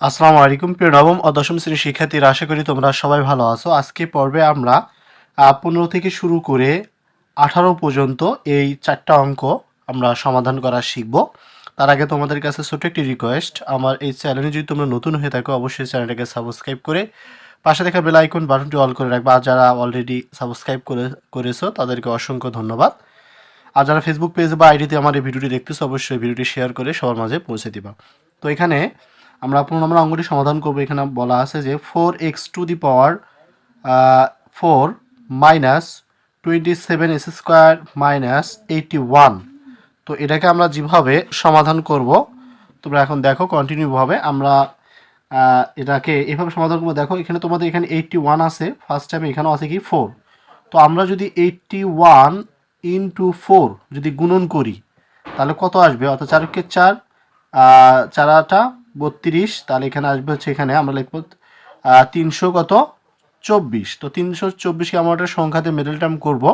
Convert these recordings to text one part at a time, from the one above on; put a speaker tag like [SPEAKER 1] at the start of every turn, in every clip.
[SPEAKER 1] আসসালামু আলাইকুম, প্রিয় নবম ও দশম শ্রেণির শিক্ষার্থীরা, আশা করি তোমরা সবাই ভালো আছো। আজকে পর্বে আমরা পনেরো থেকে শুরু করে আঠারো পর্যন্ত এই চারটা অঙ্ক আমরা সমাধান করা শিখব। তার আগে তোমাদের কাছে ছোট একটি রিকোয়েস্ট আমার এই চ্যানেলে যদি তোমরা নতুন হয়ে থাকো, অবশ্যই চ্যানেলটাকে সাবস্ক্রাইব করে পাশে দেখা বেল আইকন বাটনটি অল করে রাখবা। আর যারা অলরেডি সাবস্ক্রাইব করে, করেছ, তাদেরকে অসংখ্য ধন্যবাদ। আর যারা ফেসবুক পেজ বা আইডিতে আমার এই ভিডিওটি দেখতেছো, অবশ্যই ভিডিওটি শেয়ার করে সবার মাঝে পৌঁছে দিবা। তো এখানে আমরা পনেরো নম্বর অঙ্কটি সমাধান করব। এখানে বলা আছে যে four x to the power four minus twenty seven s square minus eighty one তো এটাকে আমরা যেভাবে সমাধান করব, তোমরা এখন দেখো কন্টিনিউভাবে আমরা এটাকে এভাবে সমাধান করব। দেখো, এখানে তোমাদের এখানে এইটটি ওয়ান আছে ফার্স্ট টাইম এখানেও আছে কি? ফোর তো আমরা যদি এইটটি ওয়ান ইন্টু ফোর যদি গুণন করি, তাহলে কত আসবে? অর্থাৎ চারকে চার চারাটা বত্রিশ, তাহলে এখানে আসবে হচ্ছে এখানে, আমরা লিখব তিনশো কত? চব্বিশ। তো তিনশো চব্বিশকে আমরা একটা সংখ্যাতে মিডল টার্ম করব।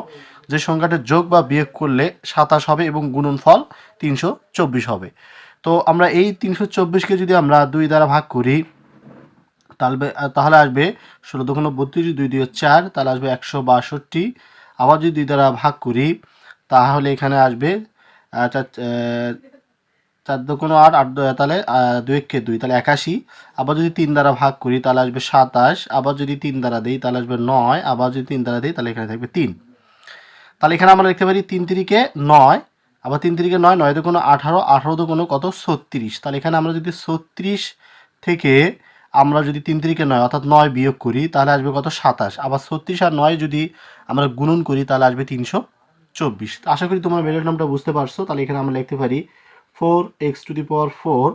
[SPEAKER 1] যে সংখ্যাটা যোগ বা বিয়োগ করলে সাতাশ হবে এবং গুণনফল তিনশো চব্বিশ হবে। তো আমরা এই তিনশো চব্বিশকে যদি আমরা দুই দ্বারা ভাগ করি, তাহলে তাহলে আসবে ষোলো দোকানো বত্রিশ, দুই দুই চার, তাহলে আসবে একশো বাষট্টি। আবার যদি দুই দ্বারা ভাগ করি, তাহলে এখানে আসবে চার- দোকানো আট আট তাহলে দুই একে দুই, তাহলে একাশি। আবার যদি তিন দ্বারা ভাগ করি, তাহলে আসবে সাতাশ। আবার যদি তিন দ্বারা দিই, তাহলে আসবে নয়। আবার যদি তিন দ্বারা দিই, তাহলে এখানে থাকবে তিন। তাহলে এখানে আমরা লিখতে পারি তিন তিরিকে নয়। আবার তিন তিরিকে নয় নয় কোনো আঠারো আঠারো কোনো কত? ছত্রিশ। তাহলে এখানে আমরা যদি ছত্রিশ থেকে আমরা যদি তিন তিরিকে নয়, অর্থাৎ নয় বিয়োগ করি, তাহলে আসবে কত? সাতাশ। আবার ছত্রিশ আর নয় যদি আমরা গুণন করি, তাহলে আসবে তিনশো চব্বিশ। আশা করি তোমার মেরের নামটা বুঝতে পারছ। তাহলে এখানে আমরা লিখতে পারি four x to the four,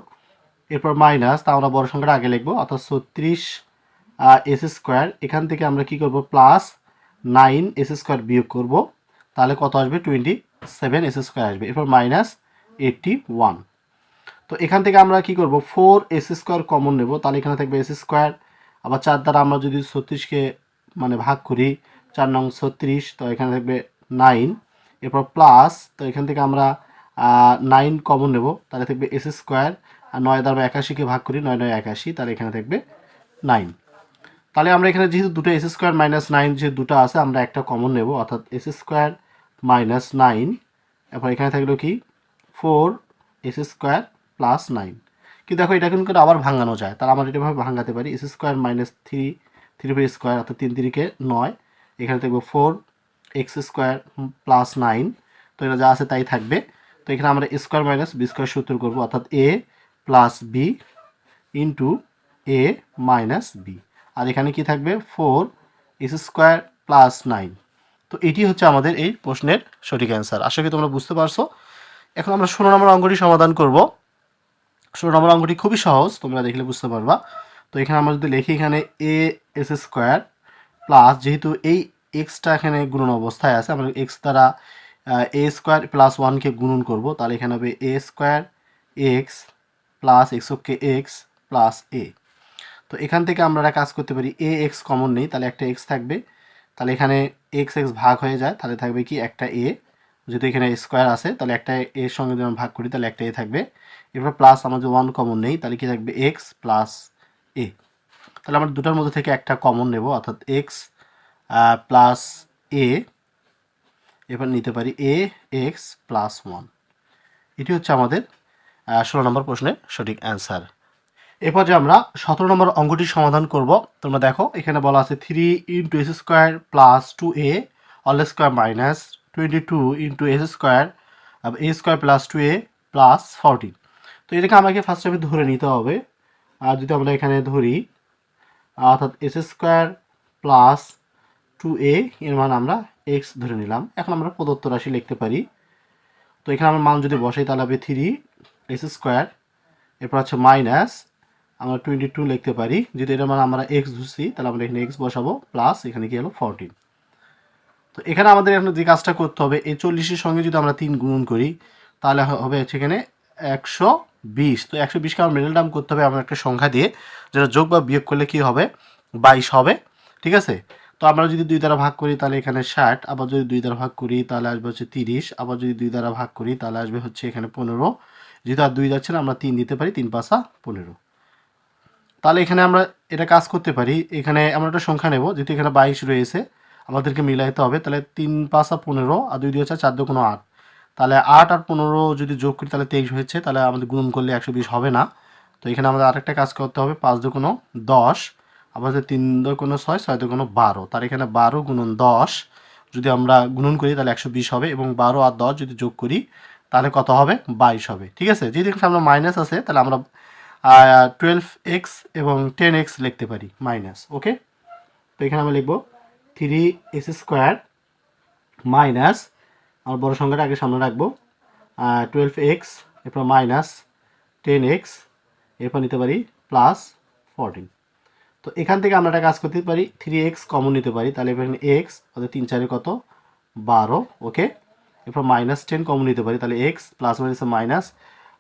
[SPEAKER 1] এরপর মাইনাস, তা আমরা বড় সংখ্যাটা আগে লিখব, অর্থাৎ ছত্রিশ এস স্কোয়ার। এখান থেকে আমরা কি করব? প্লাস নাইন এস স্কোয়ার বিয়োগ করব, তাহলে কত আসবে? টোয়েন্টি সেভেন এস স্কোয়ার আসবে। এরপর মাইনাস এইটটি ওয়ান। তো এখান থেকে আমরা কি করব? ফোর এস স্কোয়ার কমন নেব, তাহলে এখানে থাকবে এস স্কোয়ার। আবার চার দ্বারা আমরা যদি ছত্রিশকে মানে ভাগ করি, চার নং ছত্রিশ, তো এখানে থাকবে নাইন। এরপর প্লাস, তো এখান থেকে আমরা নাইন কমন নেব। তাহলে থাকবে এস স্কোয়ার আর নয় দ্বারা একাশিকে ভাগ করি, নয় নয় একাশি, তাহলে এখানে থাকবে নাইন তাহলে আমরা এখানে যেহেতু দুটো এস স্কোয়ার মাইনাস নাইন যে দুটো আছে, আমরা একটা কমন নেব, অর্থাৎ এস স্কোয়ার মাইনাস নাইন এরপর এখানে থাকল কি? Four s square plus nine কিন্তু দেখো, এটা কিন্তু আবার ভাঙানো যায়। তাহলে আমরা এটাভাবে ভাঙাতে পারি s square minus three three by square অর্থাৎ তিন তিরিকে নয়। এখানে থাকবে four x square plus nine তো এটা যা আছে তাই থাকবে। তো এখানে আমরা স্কোয়ার মাইনাস বি স্কোয়ার সূত্র করব, অর্থাৎ a plus b into a minus b আর এখানে কি থাকবে? Four s square plus nine তো এটি হচ্ছে আমাদের এই প্রশ্নের সঠিক অ্যান্সার আশা করি তোমরা বুঝতে পারছ। এখন আমরা ষোলো নম্বর অঙ্কটি সমাধান করব। ষোলো নম্বর অঙ্কটি খুবই সহজ, তোমরা দেখলে বুঝতে পারবা। তো এখানে আমরা যদি লিখি এখানে এ এস স্কোয়ার প্লাস যেহেতু এই এক্সটা এখানে গুণন অবস্থায় আছে, আমরা এক্স দ্বারা এ স্কোয়ার প্লাস ওয়ানকে গুণন করব, তাহলে এখানে হবে a square x plus x okay x plus a তো এখান থেকে আমরা কাজ করতে পারি এ এক্স কমন নেই, তাহলে একটা এক্স থাকবে। তাহলে এখানে এক্স এক্স ভাগ হয়ে যায়, তাহলে থাকবে কি একটা এ যেহেতু এখানে স্কোয়ার আছে, তাহলে একটা এর সঙ্গে যদি আমরা ভাগ করি, তাহলে একটা এ থাকবে। এরপর প্লাস আমাদের ওয়ান কমন নেই, তাহলে কি থাকবে এক্স প্লাস এ তাহলে আমরা দুটার মধ্যে থেকে একটা কমন নেব, অর্থাৎ এক্স প্লাস এ এবার নিতে পারি এ এক্স প্লাস ওয়ান এটি হচ্ছে আমাদের ষোলো নম্বর প্রশ্নের সঠিক অ্যান্সার এরপর যে আমরা সতেরো নম্বর অঙ্কটি সমাধান করব, তোমরা দেখো, এখানে বলা আছে three into s square plus two a all square minus twenty two into s square a square plus two a plus fourteen তো এটাকে আমাকে ফার্স্ট টাইমে ধরে নিতে হবে। আর যদি আমরা এখানে ধরি, অর্থাৎ s square plus two a এর মান আমরা এক্স ধরে নিলাম। এখন আমরা প্রদত্ত রাশি লিখতে পারি। তো এখানে আমরা মান যদি বসাই, তাহলে হবে থ্রি এস স্কোয়ার এরপর হচ্ছে মাইনাস আমরা টোয়েন্টি টু লিখতে পারি। যদি এটা মানে আমরা এক্স ধরছি, তাহলে আমরা এখানে এক্স বসাবো প্লাস এখানে কি হলো ফোরটিন তো এখানে আমাদের এখন যে কাজটা করতে হবে, এই চল্লিশের সঙ্গে যদি আমরা তিন গুণন করি, তাহলে হবে এখানে একশো বিশ। তো একশো বিশকে আমরা মিডল টার্ম করতে হবে আমরা একটা সংখ্যা দিয়ে, যেটা যোগ বা বিয়োগ করলে কি হবে? বাইশ হবে। ঠিক আছে? তো আমরা যদি দুই দ্বারা ভাগ করি তাহলে এখানে ষাট, আবার যদি দুই দ্বারা ভাগ করি তাহলে আসবে হচ্ছে তিরিশ, আবার যদি দুই দ্বারা ভাগ করি তাহলে আসবে হচ্ছে এখানে পনেরো। যেহেতু আর দুই যাচ্ছে না, আমরা তিন দিতে পারি, তিন পাঁচা পনেরো। তাহলে এখানে আমরা এটা কাজ করতে পারি। এখানে আমরা একটা সংখ্যা নেব, যেহেতু এখানে বাইশ রয়েছে, আমাদেরকে মিলাইতে হবে। তাহলে তিন আর পনেরো, আর দুই দুই হচ্ছে চার দু কোনো আট। তাহলে আট আর পনেরো যদি যোগ করি তাহলে তেইশ হয়েছে, তাহলে আমাদের গুণন করলে একশো বিশ হবে না। তো এখানে আমাদের আরেকটা কাজ করতে হবে, পাঁচ দু কোনো দশ। যে তিন দু কোনো ছয় ছয় কোনো বারো, তার এখানে বারো গুণন দশ, যদি আমরা গুণন করি তাহলে একশো বিশ হবে এবং বারো আর দশ যদি যোগ করি, তাহলে কত হবে? বাইশ হবে। ঠিক আছে? যদি আমরা মাইনাস আছে, তাহলে আমরা টুয়েলভ এক্স এবং টেন এক্স লিখতে পারি মাইনাস ওকে তো এখানে আমরা লিখব থ্রি এক্স স্কোয়ার মাইনাস আমার বড় সংখ্যাটা আগে সামনে রাখব টুয়েলভ এক্স এরপর মাইনাস টেন এক্স এরপর নিতে পারি প্লাস ফোরটিন তো এখান থেকে আমরা একটা কাজ করতে পারি থ্রি এক্স কমন নিতে পারি। তাহলে এখানে এক্স অর্থাৎ তিন চারে কত? বারো ওকে এরপর মাইনাস টেন কমন নিতে পারি, তাহলে এক্স প্লাস মাইনাস মাইনাস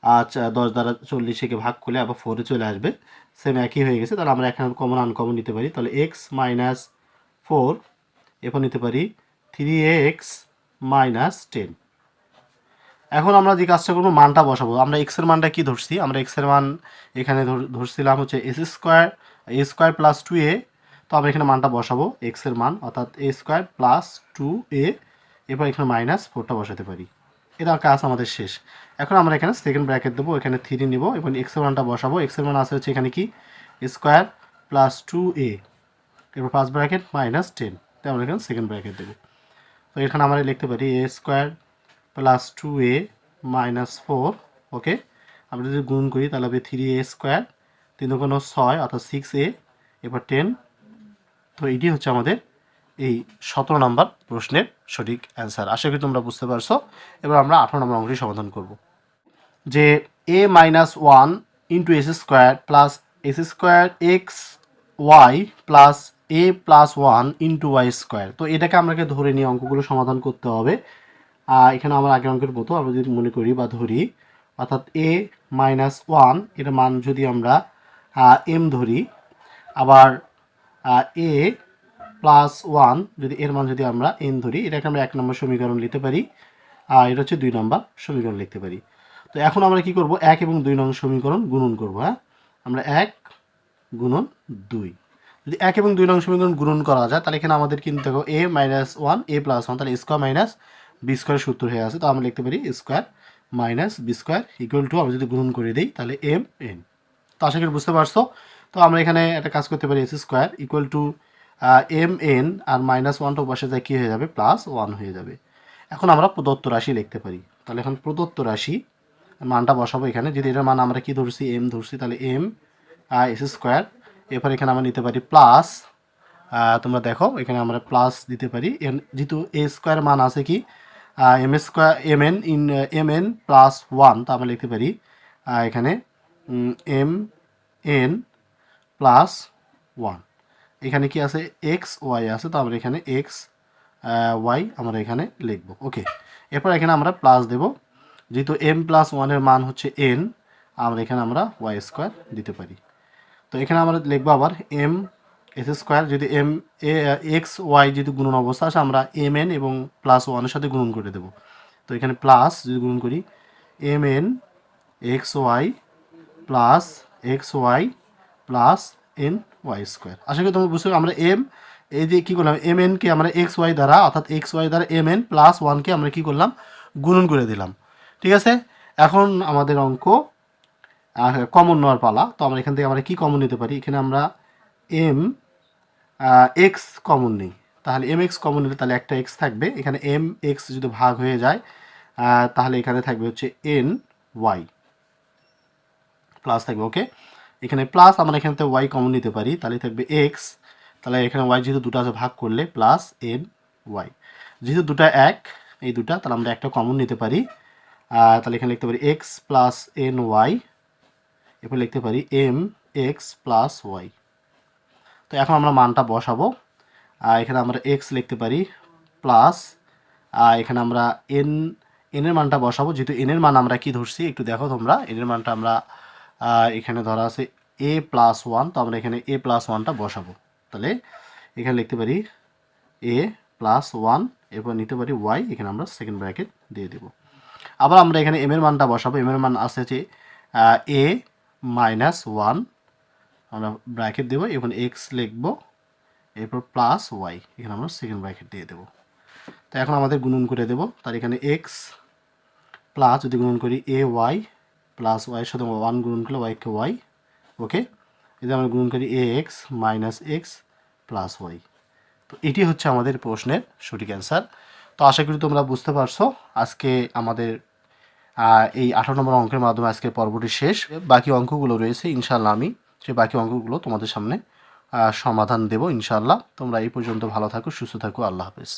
[SPEAKER 1] আচ্ছা দশ দ্বারা চল্লিশকে ভাগ করলে আবার ফোরে চলে আসবে। সেম একই হয়ে গেছে, তাহলে আমরা এখানে কমন আনকমন নিতে পারি। তাহলে এক্স মাইনাস ফোর এরপর নিতে পারি থ্রি এক্স মাইনাস টেন এখন আমরা যে কাজটা করব, মানটা বসাবো। আমরা এক্সের মানটা কি ধরছি? আমরা এক্সের মান এখানে ধর- ধরছিলাম হচ্ছে s square a square plus two a তো আমরা এখানে মানটা বসাবো এক্সের মান, অর্থাৎ a square plus two a এরপর এখানে মাইনাস ফোরটা বসাতে পারি। এটা কাজ আমাদের শেষ। এখন আমরা এখানে সেকেন্ড ব্র্যাকেট দেবো, এখানে থ্রি নিব, এবং এক্সের মানটা বসাবো। এক্সের মান আছে হচ্ছে এখানে কি? স্কোয়ার প্লাস টু এ এরপর ফার্স্ট ব্র্যাকেট মাইনাস টেন তো আমরা এখানে সেকেন্ড ব্র্যাকেট দেবো। তো এখানে আমরা লিখতে পারি a square plus two a minus four okay আমরা যদি গুণ করি, তাহলে হবে থ্রি এ স্কোয়ার তিন কোনো ছয় অর্থাৎ সিক্স এ এবার টেন তো এটি হচ্ছে আমাদের এই সতেরো নম্বর প্রশ্নের সঠিক অ্যান্সার আশা করি তোমরা বুঝতে পারছ। এবার আমরা আঠারো নম্বর অঙ্কটি সমাধান করব। যে a minus one into s square plus s square x y plus a plus one into y square তো এটাকে আমাকে ধরে নিয়ে অঙ্কগুলো সমাধান করতে হবে। আহ, এখানে আমরা আগের অঙ্কের মতো আমরা যদি মনে করি বা ধরি অর্থাৎ এ মাইনাস ওয়ানের মান যদি আমরা এম ধরি, আবার এ প্লাস ওয়ান যদি এর মান যদি আমরা এন ধরি, এটাকে আমরা এক নম্বর সমীকরণ লিখতে পারি, আর এটা হচ্ছে দুই নম্বর সমীকরণ লিখতে পারি। তো এখন আমরা কি করব? এক এবং দুই নম্বর সমীকরণ গুণন করব হ্যাঁ? আমরা এক গুণন দুই। যদি এক এবং দুই নং সমীকরণ গুণন করা যায়, তাহলে এখানে আমাদের কিন্তু দেখো a minus one a plus one তাহলে স্কোয়ার মাইনাস বি স্কোয়ার সূত্র হয়ে আছে। তো আমরা লিখতে পারি square minus b square equal to আমরা যদি গুণন করে দিই, তাহলে এম এন তো আশা করি বুঝতে পারছ। তো আমরা এখানে একটা কাজ করতে পারি s square equal to m n r minus ওয়ানটা বসে যায় কী হয়ে যাবে? প্লাস ওয়ান হয়ে যাবে। এখন আমরা প্রদত্ত রাশি লিখতে পারি। তাহলে এখন প্রদত্ত রাশি, মানটা বসাবো এখানে। যদি এটার মান আমরা কি ধরছি? এম ধরছি, তাহলে এম এস স্কোয়ার এরপর এখানে আমরা নিতে পারি প্লাস তোমরা দেখো, এখানে আমরা প্লাস দিতে পারি। এন- যেহেতু এ স্কোয়ার মান আছে কি? M square m n in m n plus one তো আমরা লিখতে পারি এখানে এম, এন প্লাস ওয়ান। এখানে কি আছে? এক্স, ওয়াই আছে, তো আমরা এখানে এক্স ওয়াই আমরা এখানে লিখব। ওকে, এরপর এখানে আমরা প্লাস দেব। যেহেতু এম প্লাস ওয়ানের মান হচ্ছে এন, আমরা এখানে আমরা ওয়াই স্কোয়ার দিতে পারি। তো এখানে আমরা লিখব আবার এম, এস স্কোয়ার। যদি এম, এ, এক্স, ওয়াই যদি গুণন অবস্থা আছে আমরা এম, এন এবং প্লাস ওয়ানের সাথে গুণন করে দেবো। তো এখানে প্লাস যদি গুণন করি, m, n, x, y plus x y plus n y square. আশা করি তোমরা বুঝতে আমরা এম, এই যে কী করলাম, এম এনকে আমরা এক্স ওয়াই দ্বারা, অর্থাৎ এক্স ওয়াই দ্বারা এম এন প্লাস ওয়ানকে আমরা কী করলাম, গুণন করে দিলাম। ঠিক আছে? এখন আমাদের অঙ্ক কমন নেওয়ার পালা। তো আমরা এখান থেকে আমরা কি কমন নিতে পারি? এখানে আমরা এম এক্স কমন নিই। তাহলে এম এক্স কমন নিলে তাহলে একটা এক্স থাকবে। এখানে এম এক্স যদি ভাগ হয়ে যায় তাহলে এখানে থাকবে হচ্ছে এন ওয়াই। প্লাস থাকবে ওকে এখানে প্লাস আমরা এখান থেকে ওয়াই কমন নিতে পারি, তাহলে থাকবে এক্স তাহলে এখানে ওয়াই যেহেতু দুটো আছে, ভাগ করলে প্লাস এন ওয়াই যেহেতু দুটো এক, এই দুটা, তাহলে আমরা একটা কমন নিতে পারি। তাহলে এখানে লিখতে পারি এক্স প্লাস এন ওয়াই এরপর লিখতে পারি এম এক্স প্লাস ওয়াই তো এখন আমরা মানটা বসাবো। এখানে আমরা এক্স লিখতে পারি প্লাস এখানে আমরা এন এনের মানটা বসাবো। যেহেতু এনের মান আমরা কি ধরছি, একটু দেখো তোমরা। এনের মানটা আমরা এখানে ধরা আছে এ প্লাস ওয়ান তো আমরা এখানে এ প্লাস ওয়ানটা বসাবো। তাহলে এখানে লিখতে পারি এ প্লাস ওয়ান এরপর নিতে পারি ওয়াই এখানে আমরা সেকেন্ড ব্র্যাকেট দিয়ে দেবো। আবার আমরা এখানে এম এর মানটা বসাবো। এম এর মান আছে যে এ মাইনাস ওয়ান আমরা ব্র্যাকেট দেবো এবং এক্স লিখব, এরপর প্লাস ওয়াই এখানে আমরা সেকেন্ড ব্র্যাকেট দিয়ে দেবো। তো এখন আমাদের গুণন করে দেবো। তার এখানে এক্স প্লাস যদি গুণন করি এ ওয়াই প্লাস ওয়াইয়ের সাথে ওয়ান গুণন করলে ওয়াইকে ওয়াই ওকে যদি আমরা গুণন করি a x minus x plus y তো এটি হচ্ছে আমাদের প্রশ্নের সঠিক অ্যান্সার তো আশা করি তোমরা বুঝতে পারছ আজকে আমাদের এই আঠারো নম্বর অঙ্কের মাধ্যমে আজকে পর্বটি শেষ। বাকি অঙ্কগুলো রয়েছে ইনশাল্লাহ আমি সেই বাকি অঙ্কগুলো তোমাদের সামনে সমাধান দেব ইনশাল্লাহ তোমরা এই পর্যন্ত ভালো থাকো, সুস্থ থাকো, আল্লাহ হাফেজ।